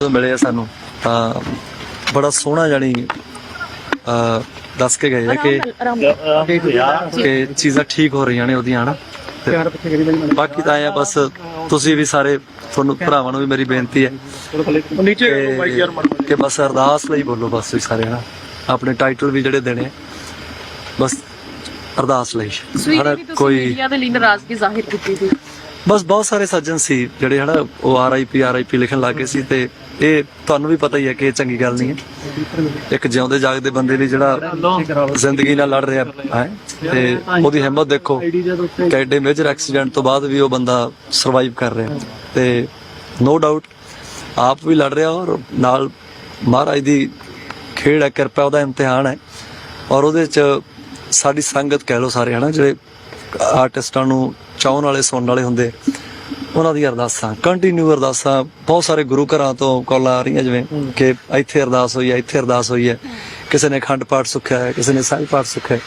ਜਦੋਂ ਮਿਲੇ ਆ ਸਾਨੂੰ ਤਾਂ ਬੜਾ ਸੋਹਣਾ ਜਾਨੀ ਅ ਦੱਸ ਕੇ ਗਏ ਆ ਕਿ ਕਿ ਚੀਜ਼ਾਂ ਠੀਕ ਹੋ ਰਹੀਆਂ ਨੇ ਉਹਦੀਆਂ ਹਨਾ? ਤੇ ਬਾਕੀ ਤਾਂ ਆਇਆ ਬਸ ਤੁਸੀਂ ਵੀ ਸਾਰੇ ਤੁਹਾਨੂੰ ਭਰਾਵਾਂ ਨੂੰ ਵੀ ਮੇਰੀ ਬੇਨਤੀ ਹੈ ਕਿ ਕਿ ਬਸ ਅਰਦਾਸ ਲਈ ਬੋਲੋ ਬਸ ਤੁਸੀਂ ਸਾਰੇ ਹਨਾ? ਆਪਣੇ ਟਾਈਟਲ ਵੀ ਜਿਹੜੇ ਦੇਣੇ ਆ, ਬਸ ਅਰਦਾਸ ਲਈ। ਹਨਾ ਤੁਸੀਂ ਕੋਈ ਮੀਡੀਆ ਦੇ ਲਈ ਨਾਰਾਜ਼ਗੀ ਜ਼ਾਹਿਰ ਕੀਤੀ ਸੀ। ਬਸ ਬਹੁਤ ਸਾਰੇ ਸੱਜਣ ਸੀ ਜਿਹੜੇ ਹਨਾ ਉਹ ਆਰਆਈਪੀ ਆਰਆਈਪੀ ਲਿਖਣ ਲੱਗੇ ਸੀ ਤੇ ਇਹ ਤੁਹਾਨੂੰ ਵੀ ਪਤਾ ਹੀ ਹੈ ਕਿ ਇਹ ਚੰਗੀ ਗੱਲ ਨਹੀਂ ਹੈ। ਇੱਕ ਜਿਉਂਦੇ ਜਾਗਦੇ ਬੰਦੇ ਲਈ ਜਿਹੜਾ ਜ਼ਿੰਦਗੀ ਨਾਲ ਲੜ ਰਿਹਾ ਹੈ, ਤੇ ਉਹਦੀ ਹਿੰਮਤ ਦੇਖੋ ਕਿ ਮੇਜਰ ਐਕਸੀਡੈਂਟ ਤੋਂ ਬਾਅਦ ਵੀ ਉਹ ਬੰਦਾ ਸਰਵਾਈਵ ਕਰ ਰਿਹਾ। ਤੇ ਨੋ ਡਾਊਟ ਆਪ ਵੀ ਲੜ ਰਿਹਾ ਔਰ ਨਾਲ ਮਹਾਰਾਜ ਦੀ ਖੇਡ ਹੈ, ਕਿਰਪਾ, ਉਹਦਾ ਇਮਤਿਹਾਨ ਹੈ। ਔਰ ਉਹਦੇ ਚ ਸਾਡੀ ਸੰਗਤ ਕਹਿ ਲਓ ਸਾਰੇ, ਹਨਾ, ਜਿਹੜੇ ਆਰਟਿਸਟਾਂ ਨੂੰ ਚਾਹਣ ਵਾਲੇ, ਸੁਣਨ ਵਾਲੇ ਹੁੰਦੇ ਉਹਨਾਂ ਦੀ ਅਰਦਾਸਾਂ ਕੰਟੀਨਿਊ ਅਰਦਾਸਾਂ ਬਹੁਤ ਸਾਰੇ ਗੁਰੂ ਘਰਾਂ ਤੋਂ ਕਾਲਾਂ ਆ ਰਹੀਆਂ ਜਿਵੇਂ ਕਿ ਇੱਥੇ ਅਰਦਾਸ ਹੋਈ ਹੈ ਇੱਥੇ ਅਰਦਾਸ ਹੋਈ ਹੈ। ਕਿਸੇ ਨੇ ਖੰਡ ਪਾਠ ਸੁਖਿਆ ਹੈ ਕਿਸੇ ਨੇ ਸਾਹਿਬ ਪਾਠ ਸੁਖਿਆ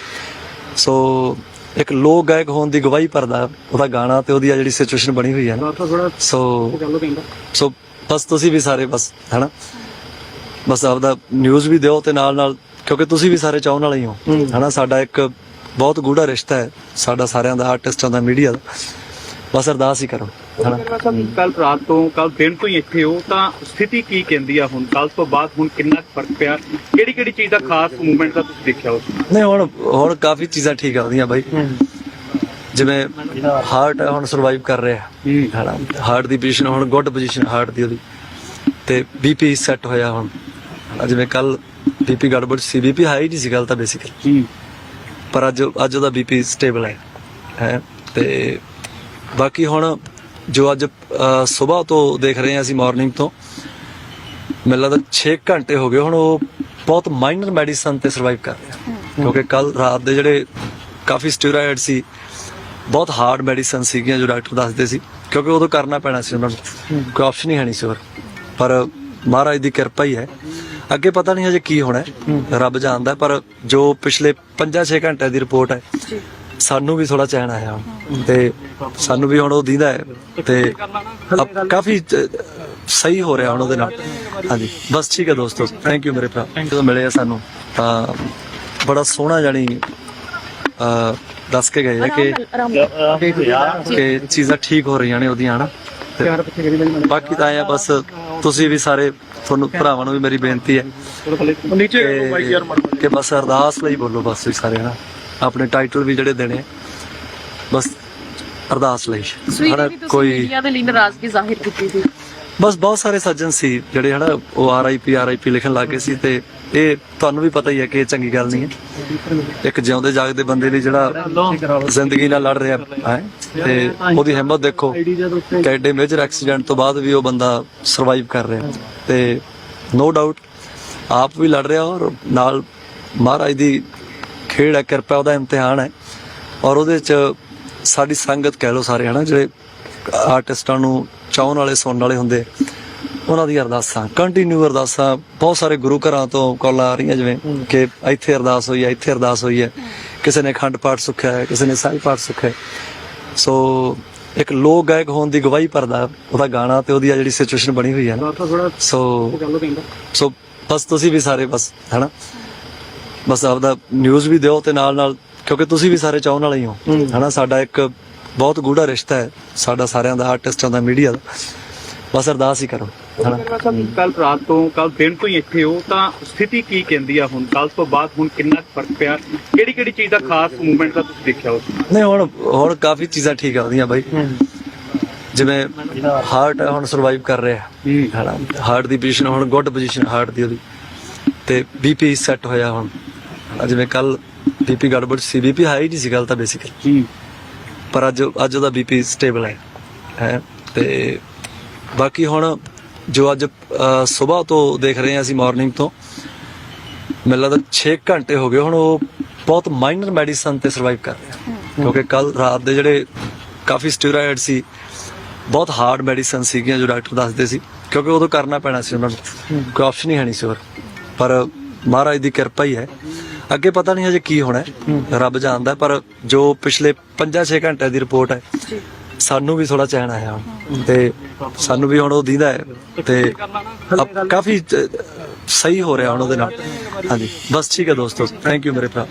ਸੋ ਇੱਕ ਲੋਕ ਗਾਇਕ ਹੋਣ ਦੀ ਗਵਾਹੀ ਭਰਦਾ ਉਹਦਾ ਗਾਣਾ ਤੇ ਉਹਦੀ ਆ ਜਿਹੜੀ ਸਿਚੁਏਸ਼ਨ ਬਣੀ ਹੋਈ ਹੈ ਨਾ। ਸੋ ਸੋ ਬਸ ਤੁਸੀਂ ਵੀ ਸਾਰੇ ਬਸ ਹਨਾ? ਬਸ ਆਪਦਾ ਨਿਊਜ਼ ਵੀ ਦਿਓ ਤੇ ਨਾਲ ਨਾਲ ਕਿਉਂਕਿ ਤੁਸੀਂ ਵੀ ਸਾਰੇ ਚਾਹਣ ਵਾਲੇ ਹੀ ਹੋ। ਹਨਾ? ਸਾਡਾ ਇੱਕ ਬਹੁਤ ਗੂੜਾ ਰਿਸ਼ਤਾ ਹੈ ਸਾਡਾ ਸਾਰਿਆਂ ਦਾ ਆਰਟਿਸਟਾਂ ਦਾ ਮੀਡੀਆ ਦਾ। ਬਸ ਅਰਦਾਸ ਹੀ ਕਰੋ। ਕੱਲ ਰਾਤ ਤੋਂ ਕੱਲ ਦਿਨ ਤੋਂ ਹੀ ਇੱਥੇ ਹੋ ਤਾਂ ਸਥਿਤੀ ਕੀ ਕਹਿੰਦੀ ਆ ਹੁਣ? ਕੱਲ ਤੋਂ ਬਾਅਦ ਹੁਣ ਕਿੰਨਾ ਕੁ ਫ਼ਰਕ ਪਿਆ? ਕਿਹੜੀ ਕਿਹੜੀ ਚੀਜ਼ ਦਾ ਖਾਸ ਮੂਵਮੈਂਟ ਦਾ ਤੁਸੀਂ ਦੇਖਿਆ ਉਸ ਨਹੀਂ ਹੁਣ ਹੁਣ ਕਾਫੀ ਚੀਜ਼ਾਂ ਠੀਕ ਆਉਂਦੀਆਂ ਬਾਈ। ਜਿਵੇਂ ਹਾਰਟ ਹੁਣ ਸਰਵਾਈਵ ਕਰ ਰਿਹਾ। ਹਨਾ? ਹਾਰਟ ਦੀ ਪੋਜੀਸ਼ਨ ਹੁਣ ਗੁੱਡ ਪੋਜੀਸ਼ਨ ਹਾਰਟ ਦੀ ਉਹਦੀ। ਤੇ ਬੀਪੀ ਸੈੱਟ ਹੋਇਆ ਹੁਣ। ਹਨਾ, ਜਿਵੇਂ ਕੱਲ ਬੀਪੀ ਗੜਬੜ ਸੀ। ਬੀਪੀ ਹਾਈ ਨਹੀਂ ਸੀ ਗੱਲ ਤਾਂ ਬੇਸਿਕਲੀ ਪਰ ਅੱਜ ਅੱਜ ਉਹਦਾ ਬੀਪੀ ਸਟੇਬਲ ਹੈ। ਹੈ? ਤੇ ਬਾਕੀ ਹੁਣ ਜੋ ਅੱਜ ਸਵੇਰ ਤੋਂ ਦੇਖ ਰਹੇ ਹਾਂ ਅਸੀਂ ਮਾਰਨਿੰਗ ਤੋਂ। ਮੈਨੂੰ ਲੱਗਦਾ 6 ਘੰਟੇ ਹੋ ਗਏ ਹੁਣ ਉਹ ਬਹੁਤ ਮਾਈਨਰ ਮੈਡੀਸਨ ਤੇ ਸਰਵਾਈਵ ਕਰ ਰਿਹਾ। ਕਿਉਂਕਿ ਕੱਲ ਰਾਤ ਦੇ ਜਿਹੜੇ ਕਾਫੀ ਸਟੀਰੋਇਡ ਸੀ ਬਹੁਤ ਹਾਰਡ ਮੈਡੀਸਨ ਸੀਗੀਆਂ ਜੋ ਡਾਕਟਰ ਦੱਸਦੇ ਸੀ। ਕਿਉਂਕਿ ਉਦੋਂ ਕਰਨਾ ਪੈਣਾ ਸੀ ਉਹਨਾਂ ਨੂੰ। ਕੋਈ ਆਪਸ਼ਨ ਹੀ ਹੈ ਨਹੀਂ ਸੀ ਹੋਰ। ਪਰ ਮਹਾਰਾਜ ਦੀ ਕਿਰਪਾ ਹੀ ਹੈ। ਅੱਗੇ ਪਤਾ ਨਹੀਂ ਹਜੇ ਕੀ ਹੋਣਾ। ਰੱਬ ਜਾਣਦਾ ਪਰ ਜੋ ਪਿਛਲੇ 5-6 ਘੰਟੇ ਦੀ ਰਿਪੋਰਟ ਹੈ ਸਾਨੂੰ ਵੀ ਥੋੜਾ ਚੈਨ ਆਇਆ ਤੇ ਸਾਨੂੰ ਵੀ ਹੁਣ ਉਹ ਦੀਦਾ ਹੈ ਤੇ ਅਬ ਕਾਫੀ ਸਹੀ ਹੋ ਰਿਹਾ ਹੁਣ ਉਹਦੇ ਨਾਲ। ਹਾਂਜੀ ਬਸ ਠੀਕ ਹੈ ਦੋਸਤੋ ਥੈਂਕ ਯੂ ਮੇਰੇ ਭਰਾ। ਜਦੋਂ ਮਿਲੇ ਆ ਸਾਨੂੰ ਤਾਂ ਬੜਾ ਸੋਹਣਾ ਜਾਨੀ ਅ ਦੱਸ ਕੇ ਗਏ ਆ ਕਿ ਕਿ ਚੀਜ਼ਾਂ ਠੀਕ ਹੋ ਰਹੀਆਂ ਨੇ ਉਹਦੀਆਂ ਹਨਾ? ਤੇ ਬਾਕੀ ਤਾਂ ਆਇਆ ਬਸ ਤੁਸੀਂ ਵੀ ਸਾਰੇ ਤੁਹਾਨੂੰ ਭਰਾਵਾਂ ਨੂੰ ਵੀ ਮੇਰੀ ਬੇਨਤੀ ਹੈ ਨੀਚੇ ਕਿ ਕਿ ਬਸ ਅਰਦਾਸ ਲਈ ਬੋਲੋ ਬਸ ਤੁਸੀਂ ਸਾਰੇ ਹਨਾ? ਆਪਣੇ ਟਾਈਟਲ ਵੀ ਜਿਹੜੇ ਦੇਣੇ ਬਸ ਅਰਦਾਸ ਲਈ। ਹਨਾ ਕੋਈ ਮੀਡੀਆ ਦੇ ਲਈ ਨਾਰਾਜ਼ਗੀ ਜ਼ਾਹਿਰ ਕੀਤੀ ਸੀ। ਬਸ ਬਹੁਤ ਸਾਰੇ ਸੱਜਣ ਸੀ ਜਿਹੜੇ ਹਨਾ ਉਹ ਆਰਆਈਪੀ ਆਰਆਈਪੀ ਲਿਖਣ ਲੱਗੇ ਸੀ ਤੇ ਇਹ ਤੁਹਾਨੂੰ ਵੀ ਪਤਾ ਹੀ ਹੈ ਕਿ ਇਹ ਚੰਗੀ ਗੱਲ ਨਹੀਂ ਹੈ। ਇੱਕ ਜਿਉਂਦੇ ਜਾਗਦੇ ਬੰਦੇ ਲਈ ਜਿਹੜਾ ਜ਼ਿੰਦਗੀ ਨਾਲ ਲੜ ਰਿਹਾ ਹੈ ਤੇ ਉਹਦੀ ਹਿੰਮਤ ਦੇਖੋ ਕਿ ਐਡੇ ਮੇਜਰ ਐਕਸੀਡੈਂਟ ਤੋਂ ਬਾਅਦ ਵੀ ਉਹ ਬੰਦਾ ਸਰਵਾਈਵ ਕਰ ਰਿਹਾ। ਤੇ ਨੋ ਡਾਊਟ ਆਪ ਵੀ ਲੜ ਰਿਹਾ ਔਰ ਨਾਲ ਮਹਾਰਾਜ ਦੀ ਖੇਡ ਹੈ ਕਿਰਪਾ ਉਹਦਾ ਇਮਤਿਹਾਨ ਹੈ। ਔਰ ਉਹਦੇ ਚ ਸਾਡੀ ਸੰਗਤ ਕਹਿ ਲਓ ਸਾਰੇ ਹਨਾ ਜਿਹੜੇ ਆਰਟਿਸਟਾਂ ਨੂੰ ਚਾਹਣ ਵਾਲੇ ਸੁਣਨ ਵਾਲੇ ਹੁੰਦੇ ਉਹਨਾਂ ਦੀ ਅਰਦਾਸਾਂ। ਕੰਟੀਨਿਊ ਅਰਦਾਸਾਂ ਬਹੁਤ ਸਾਰੇ ਗੁਰੂ ਘਰਾਂ ਤੋਂ ਕਾਲਾਂ ਆ ਰਹੀਆਂ ਜਿਵੇਂ ਕਿ ਇੱਥੇ ਅਰਦਾਸ ਹੋਈ ਹੈ ਇੱਥੇ ਅਰਦਾਸ ਹੋਈ ਹੈ। ਕਿਸੇ ਨੇ ਖੰਡ ਪਾਠ ਸੁਖਿਆ ਹੈ ਕਿਸੇ ਨੇ ਸਾਹਿਬ ਪਾਠ ਸੁਖਿਆ ਸੋ ਇੱਕ ਲੋਕ ਗਾਇਕ ਹੋਣ ਦੀ ਗਵਾਹੀ ਭਰਦਾ ਉਹਦਾ ਗਾਣਾ ਤੇ ਉਹਦੀ ਆ ਜਿਹੜੀ ਸਿਚੁਏਸ਼ਨ ਬਣੀ ਹੋਈ ਹੈ ਨਾ। ਸੋ ਸੋ ਬਸ ਤੁਸੀਂ ਵੀ ਸਾਰੇ ਬਸ ਹਨਾ? ਬਸ ਆਪਦਾ ਨਿਊਜ਼ ਵੀ ਦਿਓ ਤੇ ਨਾਲ ਨਾਲ ਕਿਉਂਕਿ ਤੁਸੀਂ ਵੀ ਸਾਰੇ ਚਾਹਣ ਵਾਲੇ ਹੀ ਹੋ। ਹਨਾ ਸਾਡਾ ਇੱਕ ਬਹੁਤ ਗੂੜਾ ਰਿਸ਼ਤਾ ਹੈ ਸਾਡਾ ਸਾਰਿਆਂ ਦਾ ਆਰਟਿਸਟਾਂ ਦਾ ਮੀਡੀਆ ਦਾ। ਬਸ ਅਰਦਾਸ ਹੀ ਕਰੋ। ਕੱਲ ਰਾਤ ਤੋਂ ਕੱਲ ਦਿਨ ਤੋਂ ਹੀ ਇੱਥੇ ਹੋ ਤਾਂ ਸਥਿਤੀ ਕੀ ਕਹਿੰਦੀ ਆ ਹੁਣ? ਕੱਲ ਤੋਂ ਬਾਅਦ ਹੁਣ ਕਿੰਨਾ ਫ਼ਰਕ ਪਿਆ? ਕਿਹੜੀ ਕਿਹੜੀ ਚੀਜ਼ ਦਾ ਖਾਸ ਮੂਵਮੈਂਟ ਦਾ ਤੁਸੀਂ ਦੇਖਿਆ ਉਸ ਨਹੀਂ ਹੁਣ ਹੁਣ ਕਾਫੀ ਚੀਜ਼ਾਂ ਠੀਕ ਆਉਂਦੀਆਂ ਬਾਈ। ਜਿਵੇਂ ਹਾਰਟ ਹੁਣ ਸਰਵਾਈਵ ਕਰ ਰਿਹਾ। ਹਾਰਟ ਦੀ ਪੋਜੀਸ਼ਨ ਹੁਣ ਗੁੱਡ ਪੋਜੀਸ਼ਨ ਹਾਰਟ ਦੀ ਉਹਦੀ। ਤੇ ਬੀਪੀ ਸੈੱਟ ਹੋਇਆ ਹੁਣ। ਜਿਵੇਂ ਕੱਲ ਬੀਪੀ ਗੜਬੜ ਸੀ ਬੀਪੀ ਹਾਈ ਨਹੀਂ ਸੀ ਗੱਲ ਤਾਂ ਬੇਸਿਕਲੀ ਪਰ ਅੱਜ ਅੱਜ ਉਹਦਾ ਬੀਪੀ ਸਟੇਬਲ ਹੈ ਹੈ। ਤੇ ਬਾਕੀ ਹੁਣ ਜੋ ਅੱਜ ਸਵੇਰ ਤੋਂ ਦੇਖ ਰਹੇ ਹਾਂ ਅਸੀਂ ਮਾਰਨਿੰਗ ਤੋਂ ਮੈਨੂੰ ਲੱਗਦਾ 6 ਘੰਟੇ ਹੋ ਗਏ ਹੁਣ ਉਹ ਬਹੁਤ ਮਾਈਨਰ ਮੈਡੀਸਨ ਤੇ ਸਰਵਾਈਵ ਕਰ ਰਿਹਾ। ਕਿਉਂਕਿ ਕੱਲ ਰਾਤ ਦੇ ਜਿਹੜੇ ਕਾਫੀ ਸਟੀਰੋਇਡ ਸੀ ਬਹੁਤ ਹਾਰਡ ਮੈਡੀਸਨ ਸੀਗੀਆਂ ਜੋ ਡਾਕਟਰ ਦੱਸਦੇ ਸੀ ਕਿਉਂਕਿ ਉਦੋਂ ਕਰਨਾ ਪੈਣਾ ਸੀ ਉਹਨਾਂ ਨੂੰ। ਕੋਈ ਆਪਸ਼ਨ ਹੀ ਹੈ ਨਹੀਂ ਸੀ ਹੋਰ। ਪਰ ਮਹਾਰਾਜ ਦੀ ਕਿਰਪਾ ਹੀ ਹੈ। ਅੱਗੇ ਪਤਾ ਨਹੀਂ ਹਜੇ ਕੀ ਹੋਣਾ ਹੈ। ਰੱਬ ਜਾਣਦਾ ਪਰ ਜੋ ਪਿਛਲੇ 5-6 ਘੰਟੇ ਦੀ ਰਿਪੋਰਟ ਹੈ ਸਾਨੂੰ ਵੀ ਥੋੜਾ ਚੈਨ ਆਇਆ ਹੁਣ। ਤੇ ਸਾਨੂੰ ਵੀ ਹੁਣ ਉਹ ਦੀਦਾ ਹੈ ਤੇ ਅਬ ਕਾਫੀ ਅ, ਸਹੀ ਹੋ ਰਿਹਾ ਹੁਣ ਉਹਦੇ ਨਾਲ। ਹਾਂਜੀ। ਬਸ ਠੀਕ ਹੈ ਦੋਸਤੋ। ਥੈਂਕ ਯੂ ਮੇਰੇ ਭਰਾ।